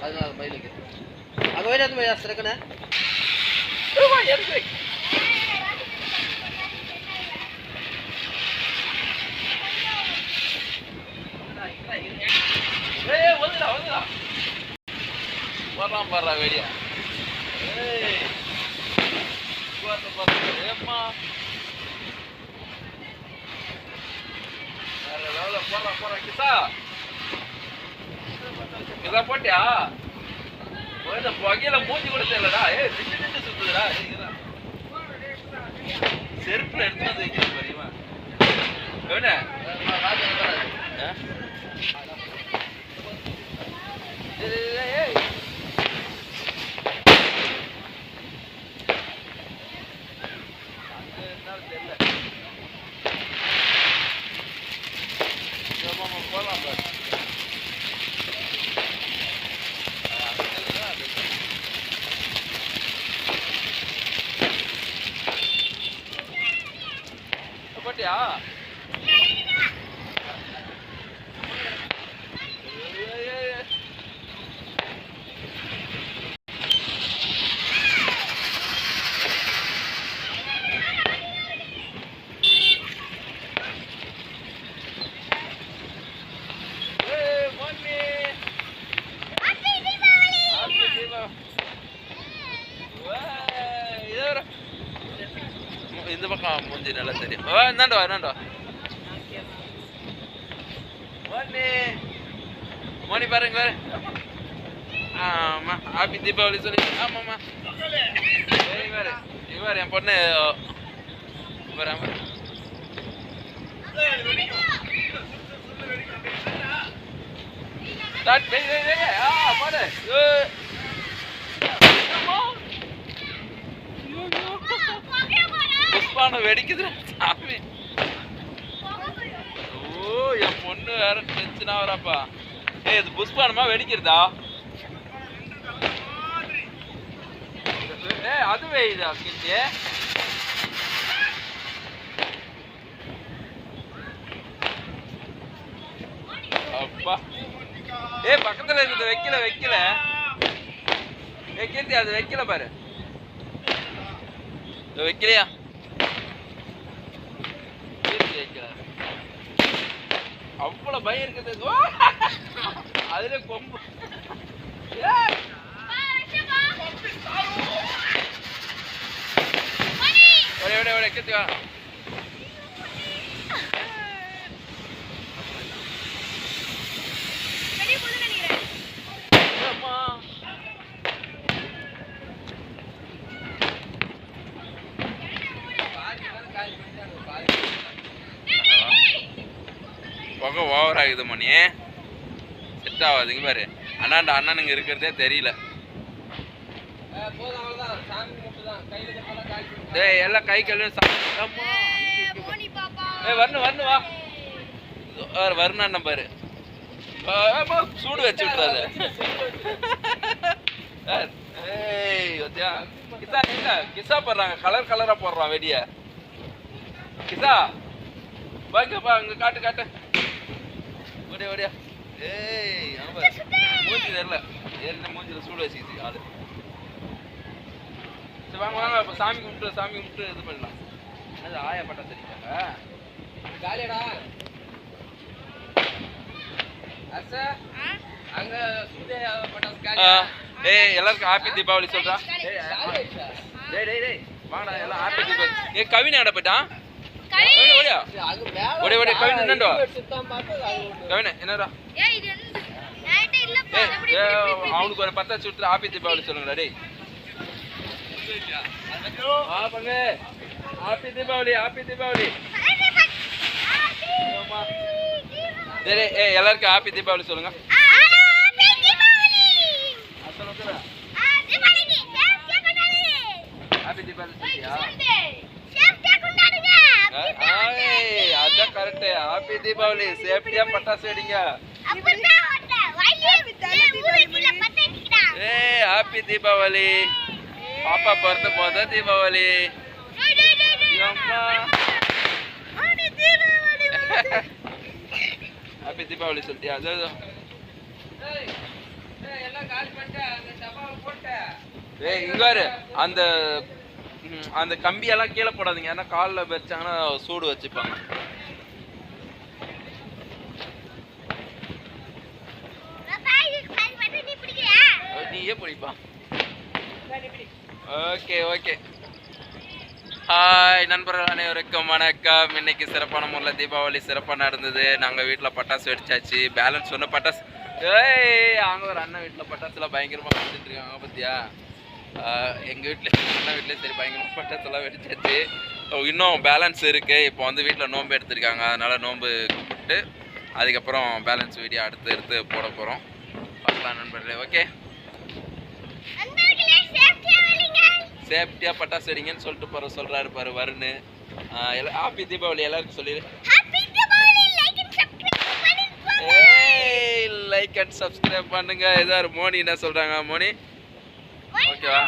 பதினாறு மைலுக்கு. அங்கே போயிட்டு போய் அசரக்கண்ணே வர்றான் பாடுறா வெளியா ஏம்மா? வேற லெவலில் போடுறா போடுறா கிசா. இதெல்லாம் போட்டியா? இந்த புகையில மூஞ்சி கூட தெரியலடா. ஏ நின்று நின்று சுத்துதுடா. செருப்புல எடுத்து வந்து வைக்கிறது தெரியுமா எவனே ஆ? ஏய், ஏய், ஏய், ஏய். அங்க இருந்தாலும் தெரியல. ஆமா, ஆமா, போலாம் பாரு. அங்க இருந்தா அது. போட்டியா ஏய், ஏய், ஏய். ஏய், மம்மி. Happy Deepavali. ஏய், இதோ வர. இந்த பக்கம் மூஞ்சி நல்லா தெரியும். வா இந்தாண்டு வா இந்தாண்டு மோனி. மோனி பாருங்க பாரு. ஆமா ஹாப்பி தீபாவளி சொல்லி. ஆமாம்மா. பாரு இவர் என் பொண்ணு இவர் ஆமா ஸ்டார்ட் ஆ பாரு புஷ்பானம் வெடிக்குதுடா சாமி. ஓ என் பொண்ணு வேற டென்ஷன் ஆகுறாப்பா. ஏய் இது புஷ்பானமா வெடிக்கிறதா? ஏ அதுவே இதா கிட்டே அப்பா. ஏய் பக்கத்துல இருக்குது வைக்கல வைக்கல. ஏ கீர்த்தி அது வைக்கல பாரு. வைக்கலையா அவ்வளவு பயம் இருக்குது! அதுல கொம்பு! ஒரே ஒரே ஒரே கீர்த்தி வா. புகை ஓவர் ஆகுது மணி செட் ஆகாதுங்க பாரு. அண்ணாண்ட அண்ணனுங்க இருக்கிறதே தெரியல. போதும் சாமி மட்டும் தான் கையில் டேய் எல்லாம் கை கழுவி சாப்பிட்டு அம்மா. ஏய் வரணும் வரணும் வா. வர வரணும் நம்பரு ஆமா சூடு வச்சு விட்டுறாரு ஏய் வத்தியா கிசா எங்க கிசா போடுறாங்க. கலர் கலரா போடுறான் வெடிய. கிசா வாங்கப்பா அங்க காட்டு காட்டு. ஓடியா ஓடியா ஏய் ஆமா மூஞ்சி தெரியல. மூஞ்சில சூடு வச்சுக்கிச்சு ஆளு. சரி வாங்க வாங்க அப்ப சாமி கும்பிட்டு சாமி கும்பிட்டு இது பண்ணலாம். அது ஆயா பட்டா தெரியுங்க காலி ஏய் எல்லாருக்கும் ஹாப்பி தீபாவளி சொல்றா? டேய் டேய் டேய் வாடா எல்லாம் ஹாப்பி தீபாவளி. ஏ கவின் எங்கடா போயிட்டான்? கவின் அவனுக்கு ஒரு பத்தாச்சு விட்டு ஆபி தீபாவளி சொல்லுங்கடா டேய் ஆ தீபாவளி ஹாப்பி தீபாவளி டேய் ஏய் எல்லாருக்கும் ஹாப்பி தீபாவளி சொல்லுங்க. ஹாப்பி தீபாவளி சேஃப்டியா பட்டாசு வெடிங்க. ஏய் ஹாப்பி தீபாவளி பாப்பா பிறந்த முத தீபாவளி ஹாப்பி தீபாவளி சொல்லிட்டியா அதோ. ஏய், பண்ணிட்டு அந்த டப்பாவை போட்டு ஏய் இங்க பாரு. அந்த ம், அந்த கம்பியெல்லாம் கீழே போடாதீங்க. ஏன்னா காலில் வச்சாங்கன்னா சூடு வச்சுப்பாங்க. நீயே பிடிப்பா ஓகே ஓகே. ஹாய் நண்பர்கள் அனைவருக்கும் வணக்கம். இன்னைக்கு சிறப்பான முறையில் தீபாவளி சிறப்பாக நடந்தது. நாங்கள் வீட்டில் பட்டாசு வெடிச்சாச்சு. பேலன்ஸ் ஒன்று பட்டாசு. ஏய் அங்கே ஒரு அண்ணன் வீட்டில் பட்டாசுலாம் பயங்கரமாக வெடிச்சிட்டு இருக்காங்க பார்த்தியா எங்கள் வீட்டில் அண்ணன் வீட்டில் சரி பயங்கரமாக பட்டாசுலாம் வெடிச்சாச்சு. இன்னும் பேலன்ஸ் இருக்குது இப்போ வந்து வீட்டில் நோன்பு எடுத்திருக்காங்க. அதனால் நோன்பு கும்பிட்டு அதுக்கப்புறம் பேலன்ஸ் வீடியோ அடுத்து எடுத்து போட போகிறோம் பார்க்கலாம் நண்பர்களே. ஓகே சேஃப்டியாக பட்டாசு வெடிங்கன்னு சொல்லிட்டு போகிற சொல்கிறாரு பாரு வருண். ஹாப்பி தீபாவளி எல்லாருக்கும் சொல்லிடு லைக் அண்ட் சப்ஸ்கிரைப் பண்ணுங்க. ஏதாவது மோனி என்ன சொல்கிறாங்க மோனி? ஓகேவா